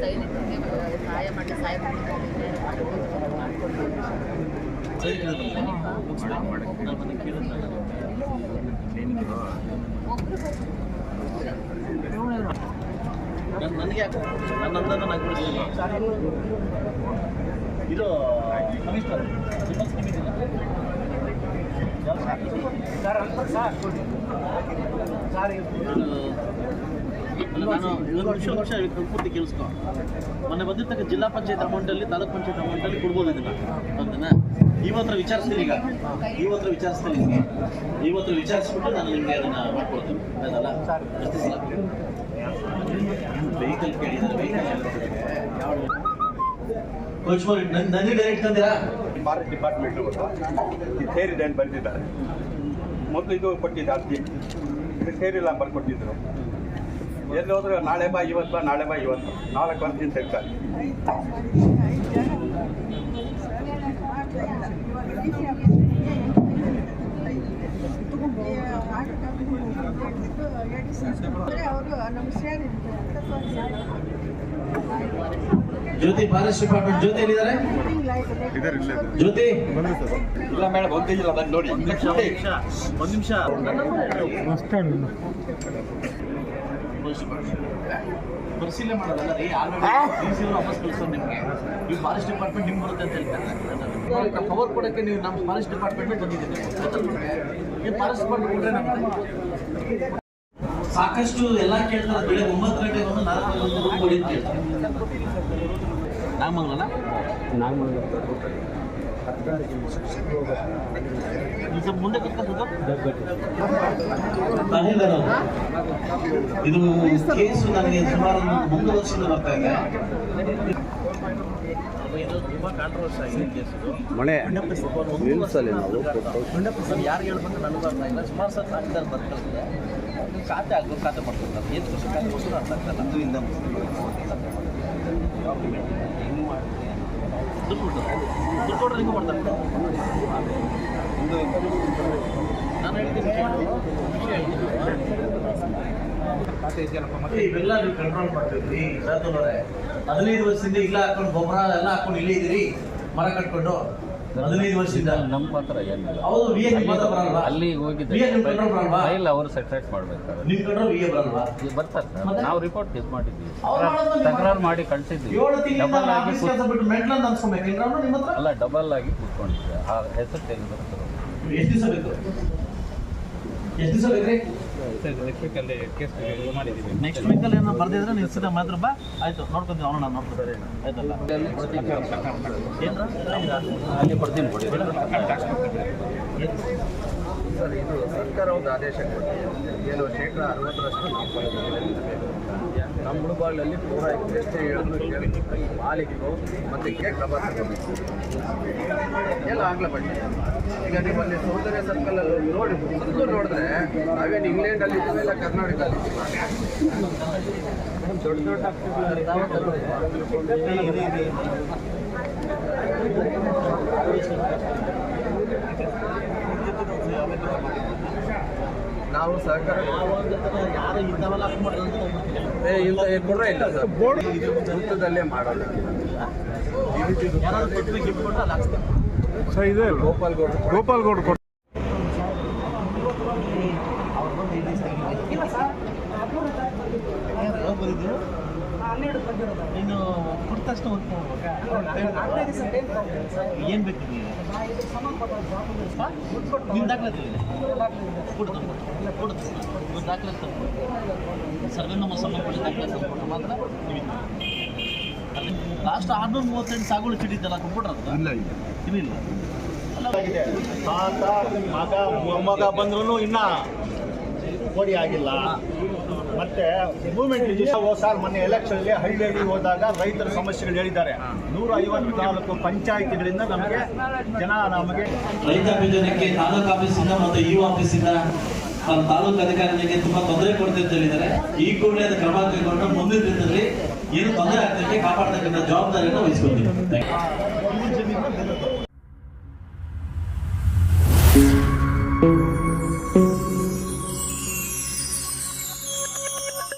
ಸೈನಿಕರಿಗೆ ಸಹಾಯ ಮಾಡಿ ಸಹಾಯ ನನಗೆ ಯಾಕೆ ನನ್ನಂದನ್ನು ನಾನು ಇದು ಕಮಿಷನರ್ ಸರ್ ಸ್ಕೀಮ್ ಇದೆಯಲ್ಲ ಪೂರ್ತಿ ಕೇಳಿಸ್ಕೊ. ಮೊನ್ನೆ ಬಂದಿರ್ತಕ್ಕ ಜಿಲ್ಲಾ ಪಂಚಾಯತ್ ಅಮೌಂಟಲ್ಲಿ, ತಾಲೂಕ್ ಪಂಚಾಯತ್ ಅಮೌಂಟಲ್ಲಿ ಕೊಡ್ಬೋದು ಇದನ್ನ ಅದನ್ನ ಇವತ್ರ ವಿಚಾರಿಸ್ತೀನಿ ಈಗ. ಇವತ್ರ ವಿಚಾರಿಸ್ತೀನಿ ನಿಮಗೆ ಇವತ್ತು ವಿಚಾರಿಸ್ಬಿಟ್ಟು ನಾನು ನಿಮಗೆ ಅದನ್ನ ಮಾಡ್ಕೊಡ್ತೀನಿ. ಅದಲ್ಲ ವೆಹಿಕಲ್ ಕೇಳಿದ್ರೆ ವೆಹಿಕಲ್ ಕೋಚ್ ನನಗೆ ಡೈರೆಕ್ಟ್ ತಂದಿರಾ ಫಾರೆಸ್ಟ್ ಡಿಪಾರ್ಟ್ಮೆಂಟ್ ಸೇರಿದೆ ಅಂತ ಬರೆದಿದ್ದಾರೆ ಮೊದಲು ಇದು ಕೊಟ್ಟಿದ್ದೆ ಅರ್ಜಿ. ಇದು ಸೇರಿಲ್ಲ ಬರ್ಕೊಟ್ಟಿದ್ರು. ಎಲ್ಲಿ ಹೋದ್ರೆ ನಾಳೆ ಬಾ ಇವತ್ತು ಬಾ ನಾಳೆ ಬಾ ಇವತ್ತು ನಾಲ್ಕು ವರ್ಷದಿಂದ ತೆಗ್ತಾರೆ ಅವರು ನಮ್ಮ ಸೇರಿ ಜ್ಯೋತಿ ಫಾರೆಸ್ಟ್ ಡಿಪಾರ್ಟ್ಮೆಂಟ್ ಜ್ಯೋತಿ? ಎಲ್ಲಿದ್ದಾರೆ ಜ್ಯೋತಿ ಇಲ್ಲ ಮೇಡಮ್ ಒಂದಿಲ್ಲ ಬಂದು ನೋಡಿ. ಒಂದು ನಿಮಿಷ ಒಂದು ನಿಮಿಷ. ಪರಿಶೀಲನೆ ಮಾಡೋದಲ್ಲ ರೀ ಆಲ್ರೆಡಿ ವಾಪಸ್ ಕಳಿಸೋದು ನಿಮಗೆ. ನೀವು ಫಾರೆಸ್ಟ್ ಡಿಪಾರ್ಟ್ಮೆಂಟ್ ನಿಮ್ಗೆ ಬರುತ್ತೆ ಅಂತ ಹೇಳ್ತಾರೆ. ಪವರ್ ಕೊಡೋಕ್ಕೆ ನೀವು ನಮ್ಮ ಫಾರೆಸ್ಟ್ ಡಿಪಾರ್ಟ್ಮೆಂಟ್ ಬಂದಿದ್ದೀವಿ ನೀವು ಫಾರೆಸ್ಟ್ ಡಿಪಾರ್ಟ್ಮೆಂಟ್ ಕೊಟ್ಟರೆ ನಮ್ಗೆ ಸಾಕಷ್ಟು ಎಲ್ಲ ಕೇಳ್ತಾರೆ. ಬೆಳಗ್ಗೆ ಒಂಬತ್ತು ಗಂಟೆ ಒಂದು ನಾಲ್ಕು ಗಂಟೆಗೆ ರೂಮ್ ಕೊಡಿ ಅಂತ ಹೇಳ್ತಾರೆ. ನಾಗಮಂಗಲನ? ನೀವು ಇದು ಕೇಸು ನನಗೆ ಸುಮಾರು ಒಂದು ವರ್ಷದಿಂದ ಬರ್ತಾ ಇದೆ. ಇದು ತುಂಬಾ ಕಾಂಟ್ರವರ್ಸಿ ಆಗಿದೆ ಕೇಸ್ ಇದು ಮಳೆ ಯಾರು ಹೇಳ್ಬೇಕು ನನಗೂ ಅರ್ಥ ಇಲ್ಲ. ಸುಮಾರು ಸಲ ಖಾತೆ ಆಗ್ಬೇಕು ಖಾತೆ ಮಾಡ್ಕೊಳ್ತಾರೆ. ಏನು ಅರ್ಥ ಆಗ್ತಲ್ಲ ಅದು ಇಂದ ದುಡ್ಡು ಕೊಡ್ತಾರೆ ದುಡ್ಡು ಕೊಟ್ಟರೆ ಹೆಂಗೆ ಮಾಡ್ತಾರೆ. ನಾನು ಹೇಳ್ತೀನಿ ಇವೆಲ್ಲ ನೀವು ಕಂಟ್ರೋಲ್ ಮಾಡ್ತೀವಿ ಶಾರ್ದೂಲವ್ರೆ ಹದಿನೈದು ವರ್ಷದಿಂದ ಇಲ್ಲ ಹಾಕೊಂಡು ಗೊಬ್ಬರ ಎಲ್ಲ ಹಾಕೊಂಡು ಇಲ್ಲೇ ಇದೀರಿ ಮರ ಕಟ್ಕೊಂಡು. ಹದಿನೈದು ವರ್ಷದಿಂದ. ನಮ್ಮ ಏನಿಲ್ಲ. ಹೌದು ವಿ ಎ ಬರಲ್ವಾ? ಅಲ್ಲಿ ವಿ ಎ ಹೋಗಿದ್ದೆ ನಿಮ್ ಕಂಟ್ರೋಲ್ ಬರಲ್ವಾ? ಫೈಲ್ ಅವರು ಸೆಟ್ರೇಟ್ ಮಾಡ್ಬೇಕಾದ್ರೆ ಕಂಟ್ರೋಲ್ ವಿ ಎ ಬರಲ್ವಾ? ಬರ್ತಾರೆ ಸರ್. ನಾವು ರಿಪೋರ್ಟ್ ಇದು ಮಾಡಿದ್ವಿ. ತಕರಾರು ಮಾಡಿ ಕಳಿಸಿದ್ವಿ. ಡಬಲ್ ಆಗಿ ಬಿಟ್ಟು ನಿಮ್ಮ ಹತ್ರ? ಅಲ್ಲ ಡಬಲ್ ಆಗಿ ಕೂತ್ಕೊಂಡಿದ್ದೆ. ಆ ಹೆಸರು ತೆಗೆದು ಬರ್ತಾರೆ. ಎಷ್ಟು ದಿವಸ ಬೇಕು? ಎಷ್ಟು ದಿವಸ ಬೇಕ್ರಿ ನೆಕ್ಸ್ಟ್ ವೀಕಲ್ಲಿ ಏನೋ ಬರ್ದಿದ್ರೆ ನೀವು ಸಿದ್ಧ ಮಾತ್ರ ಬಾ. ಆಯ್ತು ನೋಡ್ಕೊಂತೀವಿ ಅವನು ನಾನು ನೋಡ್ಕೊತಾರೆ ಆಯ್ತಲ್ಲ ಏನು ಅಲ್ಲಿ ಕೊಡ್ತೀನಿ ಕೊಡಿ. ಸರ್, ಇದು ಸರ್ಕಾರ ಒಂದು ಆದೇಶ ಕೊಟ್ಟಿದೆ. ಏನು ಶೇಕಡ ಅರವತ್ತರಷ್ಟು ನಮ್ಮ ಮುಳುಬಾಗಿಲಲ್ಲಿ ಪೂರ ಎಷ್ಟೇ ಹೇಳಿದ್ರು ಮಾಲಿಕರು ಮತ್ತು ಕೆ ಕ್ರಮ ತಗೋಬೇಕು ಎಲ್ಲ ಆಗ್ಲೇ ಈಗ ನಿಮ್ಮಲ್ಲಿ ಸೌಂದರ್ಯ ಸರ್ಕಲ್ ನೋಡಿ. ಸುತ್ತಲೂ ನೋಡಿದ್ರೆ ನಾವೇನು ಇಂಗ್ಲೆಂಡಲ್ಲಿ ಇದ್ದೀವಿ ಇಲ್ಲ ಕರ್ನಾಟಕದಲ್ಲಿ ದೊಡ್ಡ ದೊಡ್ಡ ನಾವು ಸಹಕಾರ ಇಲ್ಲ ಕೊಡ್ರೇ ಇಲ್ಲ ಸರ್. ಬೋರ್ಡ್ ವೃತ್ತದಲ್ಲೇ ಮಾಡೋಣ ಯಾರಾದ್ರು ಕೊಟ್ಟು ಗೌಡ್ ಕೊಟ್ಟು ಅಲ್ಲಿ ಹಾಕ್ಸ್ತಾರೆ ಗೋಪಾಲ್ ಗೌಡ ನೀನು ಕೊಟ್ಟ ತಕ್ಷಣ ಸರ್. ಏನು ಬೇಕು ನಿಮಗೆ ನಿಮ್ಮ ದಾಖಲಾತಿ ಇದೆ? ಕೊಡ್ತು ಕೊಡ್ತು ಇವ್ರು ದಾಖಲಾತಿ ತಂದು ಸರ್ವೆ ನಮ್ಮ ಸಂಬಂಧಪಟ್ಟ ದಾಖಲಾತಿ ತಂದ್ಕೊಟ್ರೆ ಮಾತ್ರ ಲಾಸ್ಟ್ ಆರ್ನೂರ ಮೂವತ್ತೆಂಟು ಸಾಗುಗಳು ಚಿಟ್ಟಿದ್ದಲ್ಲ ಕಂಪ್ಯೂಟರ್ ಅದು ಇಲ್ಲ ಇಲ್ಲ. ಇದಿಲ್ಲ ತಾತ ಮಗ ಮೊಮ್ಮಗ ಬಂದ್ರು ಇನ್ನ ಕೊಡಿ ಆಗಿಲ್ಲ. ಮತ್ತೆ ಮೂವ್ಮೆಂಟ್ ಸರ್ ಮೊನ್ನೆ ಅಲ್ಲಿ ಹಳ್ಳಿಯಲ್ಲಿ ಹೋದಾಗ ರೈತರ ಸಮಸ್ಯೆಗಳು ಹೇಳಿದ್ದಾರೆ. ನೂರ ಐವತ್ತು ಐವತ್ನಾಲ್ಕು ಪಂಚಾಯತಿಗಳಿಂದ ನಮಗೆ ಜನ ನಮಗೆ ರೈತ ಯೋಜನೆಗೆ ತಾಲೂಕು ಆಫೀಸಿಂದ ಮತ್ತು ಇ ಆಫೀಸಿಂದ ತಾಲೂಕು ಅಧಿಕಾರಿಗಳಿಗೆ ತುಂಬಾ ತೊಂದರೆ ಕೊಡ್ತೀವಿ ಅಂತ ಹೇಳಿದ್ದಾರೆ. ಈ ಕೂಡಲೇ ಅದು ಕ್ರಮ ಕೈಗೊಂಡು ಮುಂದಿನ ದಿನದಲ್ಲಿ ಏನು ತೊಂದರೆ ಆಗ್ತದೆ ಕಾಪಾಡ್ತಕ್ಕಂಥ ಜವಾಬ್ದಾರಿಯನ್ನು ವಹಿಸ್ಕೊತೀವಿ